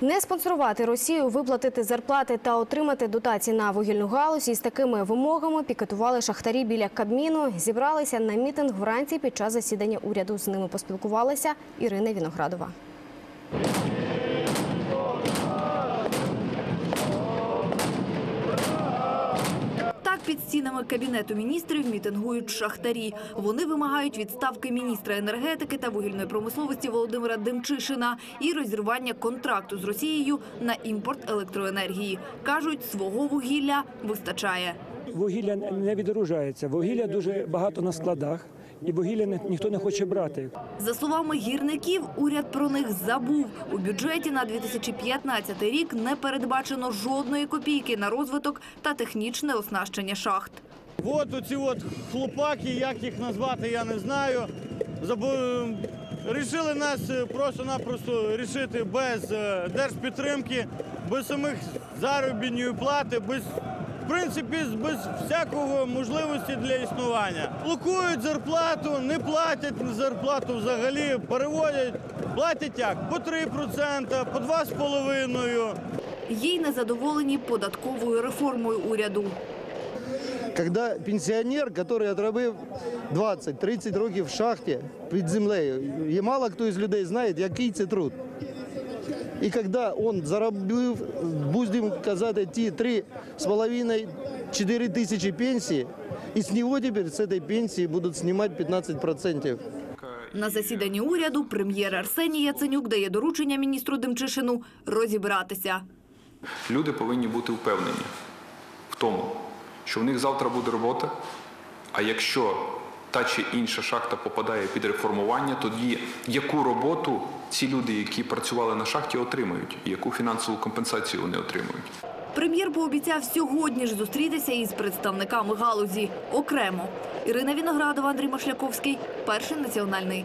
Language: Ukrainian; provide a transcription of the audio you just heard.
Не спонсорувати Росію, виплатити зарплати та отримати дотації на вугільну галузь із такими вимогами пікетували шахтарі біля Кабміну. Зібралися на мітинг вранці під час засідання уряду. З ними поспілкувалася Ірина Віноградова. Під стінами кабінету міністрів мітингують шахтарі. Вони вимагають відставки міністра енергетики та вугільної промисловості Володимира Демчишина і розірвання контракту з Росією на імпорт електроенергії. кажуть, свого вугілля вистачає. Вугілля не відгружається. Вугілля дуже багато на складах, і вугілля ні- ніхто не хоче брати. За словами гірників, уряд про них забув. У бюджеті на 2015 рік не передбачено жодної копійки на розвиток та технічне оснащення шахт. От оці от хлопаки, як їх назвати, я не знаю. Забу... Рішили нас е, просто-напросто рішити без е, держпідтримки, без самих заробітної плати, без, в принципі, без всякого можливості для існування. Блокують зарплату, не платять зарплату взагалі, переводять, платять як? По 3%, по 2,5%. Їй незадоволені податковою реформою уряду. Когда пенсіонер, який отробив 20-30 років в шахті під землею, і мало хто із людей знає, який це труд. І коли він заробив, будемо казати, ті 3,5-4 тисячі пенсії, і з нього тепер з цієї пенсії будуть знімати 15%. На засіданні уряду прем'єр Арсеній Яценюк дає доручення міністру Демчишину розібратися. Люди повинні бути впевнені в тому, що в них завтра буде робота, а якщо та чи інша шахта попадає під реформування, тоді яку роботу ці люди, які працювали на шахті, отримають, і яку фінансову компенсацію вони отримують. Прем'єр пообіцяв сьогодні ж зустрітися із представниками галузі окремо. Ірина Віноградова, Андрій Машляковський, перший національний.